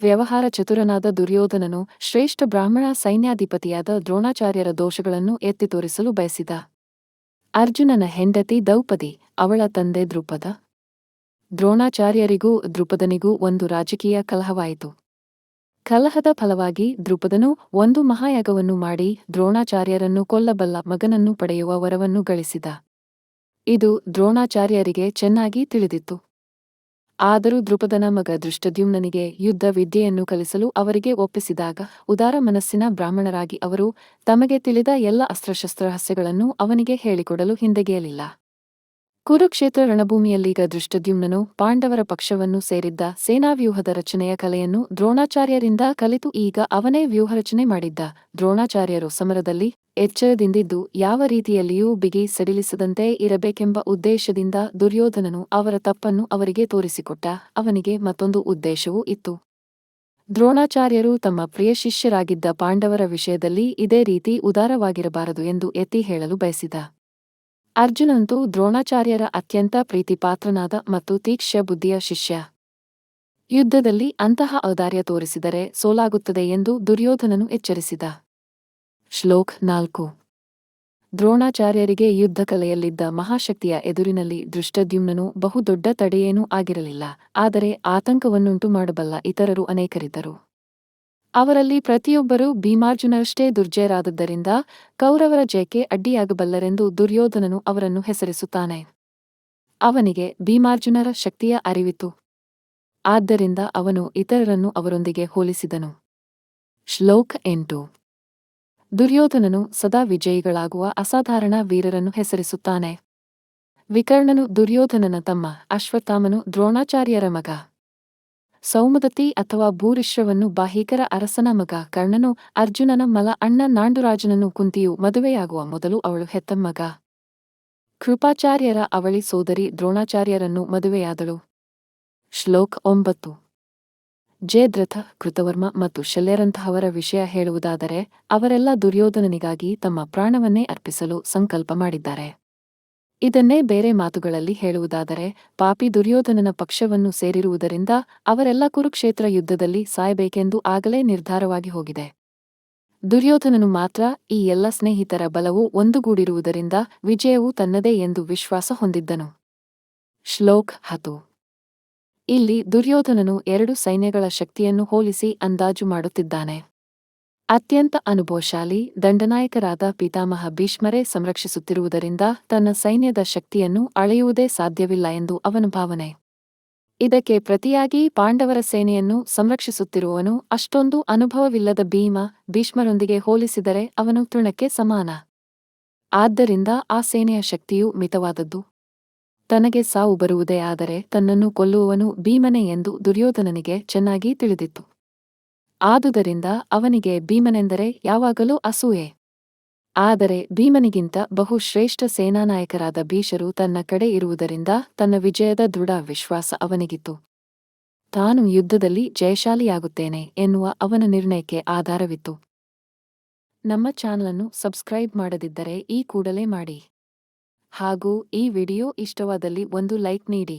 ವ್ಯವಹಾರ ಚತುರನಾದ ದುರ್ಯೋಧನನು ಶ್ರೇಷ್ಠ ಬ್ರಾಹ್ಮಣ ಸೈನ್ಯಾಧಿಪತಿಯಾದ ದ್ರೋಣಾಚಾರ್ಯರ ದೋಷಗಳನ್ನು ಎತ್ತಿ ತೋರಿಸಲು ಬಯಸಿದ. ಅರ್ಜುನನ ಹೆಂಡತಿ ದೌಪದಿ ಅವಳ ತಂದೆ ದೃಪದ ದ್ರೋಣಾಚಾರ್ಯರಿಗೂ ದೃಪದನಿಗೂ ಒಂದು ರಾಜಕೀಯ ಕಲಹವಾಯಿತು. ಕಲಹದ ಫಲವಾಗಿ ದೃಪದನು ಒಂದು ಮಹಾಯಾಗವನ್ನು ಮಾಡಿ ದ್ರೋಣಾಚಾರ್ಯರನ್ನು ಕೊಲ್ಲಬಲ್ಲ ಮಗನನ್ನು ಪಡೆಯುವ ವರವನ್ನು ಗಳಿಸಿದ. ಇದು ದ್ರೋಣಾಚಾರ್ಯರಿಗೆ ಚೆನ್ನಾಗಿ ತಿಳಿದಿತ್ತು. ಆದರೂ ದೃಪದನ ಮಗ ದೃಷ್ಟದ್ಯುಮ್ನನಿಗೆ ಯುದ್ಧ ವಿದ್ಯೆಯನ್ನು ಕಲಿಸಲು ಅವರಿಗೆ ಒಪ್ಪಿಸಿದಾಗ ಉದಾರ ಮನಸ್ಸಿನ ಬ್ರಾಹ್ಮಣರಾಗಿ ಅವರು ತಮಗೆ ತಿಳಿದ ಎಲ್ಲ ಅಸ್ತ್ರಶಸ್ತ್ರ ರಹಸ್ಯಗಳನ್ನು ಅವನಿಗೆ ಹೇಳಿಕೊಡಲು ಹಿಂದೆಗೆಯಲಿಲ್ಲ. ಕುರುಕ್ಷೇತ್ರ ರಣಭೂಮಿಯಲ್ಲೀಗ ದೃಷ್ಟದ್ಯುಮ್ನನು ಪಾಂಡವರ ಪಕ್ಷವನ್ನು ಸೇರಿದ್ದ ಸೇನಾವ್ಯೂಹದ ರಚನೆಯ ಕಲೆಯನ್ನು ದ್ರೋಣಾಚಾರ್ಯರಿಂದ ಕಲಿತು ಈಗ ಅವನೇ ವ್ಯೂಹರಚನೆ ಮಾಡಿದ್ದ. ದ್ರೋಣಾಚಾರ್ಯರು ಸಮರದಲ್ಲಿ ಎಚ್ಚರದಿಂದಿದ್ದು ಯಾವ ರೀತಿಯಲ್ಲಿಯೂ ಬಿಗಿ ಸಡಿಲಿಸದಂತೆ ಇರಬೇಕೆಂಬ ಉದ್ದೇಶದಿಂದ ದುರ್ಯೋಧನನು ಅವರ ತಪ್ಪನ್ನು ಅವರಿಗೆ ತೋರಿಸಿಕೊಟ್ಟ. ಅವನಿಗೆ ಮತ್ತೊಂದು ಉದ್ದೇಶವೂ ಇತ್ತು. ದ್ರೋಣಾಚಾರ್ಯರು ತಮ್ಮ ಪ್ರಿಯ ಶಿಷ್ಯರಾಗಿದ್ದ ಪಾಂಡವರ ವಿಷಯದಲ್ಲಿ ಇದೇ ರೀತಿ ಉದಾರವಾಗಿರಬಾರದು ಎಂದು ಎತ್ತಿ ಹೇಳಲು ಬಯಸಿದ. ಅರ್ಜುನಂತೂ ದ್ರೋಣಾಚಾರ್ಯರ ಅತ್ಯಂತ ಪ್ರೀತಿಪಾತ್ರನಾದ ಮತ್ತು ತೀಕ್ಷ್ಯ ಬುದ್ಧಿಯ ಶಿಷ್ಯ. ಯುದ್ಧದಲ್ಲಿ ಅಂತಹ ಔದಾರ್ಯ ತೋರಿಸಿದರೆ ಸೋಲಾಗುತ್ತದೆ ಎಂದು ದುರ್ಯೋಧನನು ಎಚ್ಚರಿಸಿದ. ಶ್ಲೋಕ್ ನಾಲ್ಕು. ದ್ರೋಣಾಚಾರ್ಯರಿಗೆ ಯುದ್ಧ ಕಲೆಯಲ್ಲಿದ್ದ ಮಹಾಶಕ್ತಿಯ ಎದುರಿನಲ್ಲಿ ದೃಷ್ಟದ್ಯುಮ್ನನು ಬಹುದೊಡ್ಡ ತಡೆಯೇನೂ ಆಗಿರಲಿಲ್ಲ, ಆದರೆ ಆತಂಕವನ್ನುಂಟು ಮಾಡಬಲ್ಲ ಇತರರು ಅನೇಕರಿದ್ದರು. ಅವರಲ್ಲಿ ಪ್ರತಿಯೊಬ್ಬರೂ ಭೀಮಾರ್ಜುನರಷ್ಟೇ ದುರ್ಜಯರಾದದ್ದರಿಂದ ಕೌರವರ ಜಯಕ್ಕೆ ಅಡ್ಡಿಯಾಗಬಲ್ಲರೆಂದು ದುರ್ಯೋಧನನು ಅವರನ್ನು ಹೆಸರಿಸುತ್ತಾನೆ. ಅವನಿಗೆ ಭೀಮಾರ್ಜುನರ ಶಕ್ತಿಯ ಅರಿವಿತು ಆದ್ದರಿಂದ ಅವನು ಇತರರನ್ನು ಅವರೊಂದಿಗೆ ಹೋಲಿಸಿದನು. ಶ್ಲೋಕ ಎಂಟು. ದುರ್ಯೋಧನನು ಸದಾ ವಿಜಯಿಗಳಾಗುವ ಅಸಾಧಾರಣ ವೀರರನ್ನು ಹೆಸರಿಸುತ್ತಾನೆ. ವಿಕರ್ಣನು ದುರ್ಯೋಧನನ ತಮ್ಮ, ಅಶ್ವತ್ಥಾಮನು ದ್ರೋಣಾಚಾರ್ಯರ ಮಗ. ಸೌಮದತಿ ಅಥವಾ ಭೂರಿಶ್ರವನ್ನು ಬಾಹಿಕರ ಅರಸನ ಮಗ ಕರ್ಣನು, ಅರ್ಜುನನ ಮಲ ಅಣ್ಣ ನಾಂಡುರಾಜನನ್ನು ಕುಂತಿಯು ಮದುವೆಯಾಗುವ ಮೊದಲು ಅವಳು ಹೆತ್ತ ಮಗ. ಕೃಪಾಚಾರ್ಯರ ಅವಳಿ ಸೋದರಿ ದ್ರೋಣಾಚಾರ್ಯರನ್ನು ಮದುವೆಯಾದಳು. ಶ್ಲೋಕ್ ಒಂಬತ್ತು. ಜಯದ್ರಥ, ಕೃತವರ್ಮ ಮತ್ತು ಶಲ್ಯರಂತಹವರ ವಿಷಯ ಹೇಳುವುದಾದರೆ, ಅವರೆಲ್ಲ ದುರ್ಯೋಧನನಿಗಾಗಿ ತಮ್ಮ ಪ್ರಾಣವನ್ನೇ ಅರ್ಪಿಸಲು ಸಂಕಲ್ಪ ಮಾಡಿದ್ದಾರೆ. ಇದನ್ನೇ ಬೇರೆ ಮಾತುಗಳಲ್ಲಿ ಹೇಳುವುದಾದರೆ, ಪಾಪಿ ದುರ್ಯೋಧನನ ಪಕ್ಷವನ್ನು ಸೇರಿರುವುದರಿಂದ ಅವರೆಲ್ಲ ಕುರುಕ್ಷೇತ್ರ ಯುದ್ಧದಲ್ಲಿ ಸಾಯಬೇಕೆಂದು ಆಗಲೇ ನಿರ್ಧಾರವಾಗಿ ಹೋಗಿದೆ. ದುರ್ಯೋಧನನು ಮಾತ್ರ ಈ ಎಲ್ಲ ಸ್ನೇಹಿತರ ಬಲವು ಒಂದುಗೂಡಿರುವುದರಿಂದ ವಿಜಯವು ತನ್ನದೇ ಎಂದು ವಿಶ್ವಾಸ ಹೊಂದಿದ್ದನು. ಶ್ಲೋಕ್ ಹತು ಇಲ್ಲಿ ದುರ್ಯೋಧನನು ಎರಡು ಸೈನ್ಯಗಳ ಶಕ್ತಿಯನ್ನು ಹೋಲಿಸಿ ಅಂದಾಜು ಮಾಡುತ್ತಿದ್ದಾನೆ. ಅತ್ಯಂತ ಅನುಭವಶಾಲಿ, ದಂಡನಾಯಕರಾದ ಪಿತಾಮಹ ಭೀಷ್ಮರೇ ಸಂರಕ್ಷಿಸುತ್ತಿರುವುದರಿಂದ ತನ್ನ ಸೈನ್ಯದ ಶಕ್ತಿಯನ್ನು ಅಳೆಯುವುದೇ ಸಾಧ್ಯವಿಲ್ಲ ಎಂದು ಅವನ ಭಾವನೆ. ಇದಕ್ಕೆ ಪ್ರತಿಯಾಗಿ ಪಾಂಡವರ ಸೇನೆಯನ್ನು ಸಂರಕ್ಷಿಸುತ್ತಿರುವವನು ಅಷ್ಟೊಂದು ಅನುಭವವಿಲ್ಲದ ಭೀಮ ಭೀಷ್ಮರೊಂದಿಗೆ ಹೋಲಿಸಿದರೆ ಅವನು ತೃಣಕ್ಕೆ ಸಮಾನ. ಆದ್ದರಿಂದ ಆ ಸೇನೆಯ ಶಕ್ತಿಯು ಮಿತವಾದದ್ದು. ತನಗೆ ಸಾವು ಬರುವುದೇ ಆದರೆ ತನ್ನನ್ನು ಕೊಲ್ಲುವವನು ಭೀಮನೆ ಎಂದು ದುರ್ಯೋಧನನಿಗೆ ಚೆನ್ನಾಗಿ ತಿಳಿದಿತ್ತು. ಆದುದರಿಂದ ಅವನಿಗೆ ಭೀಮನೆಂದರೆ ಯಾವಾಗಲೂ ಅಸೂಯೆ. ಆದರೆ ಭೀಮನಿಗಿಂತ ಬಹು ಶ್ರೇಷ್ಠ ಸೇನಾನಾಯಕರಾದ ಭೀಷರು ತನ್ನ ಕಡೆ ಇರುವುದರಿಂದ ತನ್ನ ವಿಜಯದ ದೃಢ ವಿಶ್ವಾಸ ಅವನಿಗಿತ್ತು. ತಾನು ಯುದ್ಧದಲ್ಲಿ ಜಯಶಾಲಿಯಾಗುತ್ತೇನೆ ಎನ್ನುವ ಅವನ ನಿರ್ಣಯಕ್ಕೆ ಆಧಾರವಿತ್ತು. ನಮ್ಮ ಚಾನಲನ್ನು ಸಬ್ಸ್ಕ್ರೈಬ್ ಮಾಡದಿದ್ದರೆ ಈ ಕೂಡಲೇ ಮಾಡಿ. ಹಾಗೂ ಈ ವಿಡಿಯೋ ಇಷ್ಟವಾದಲ್ಲಿ ಒಂದು ಲೈಕ್ ನೀಡಿ.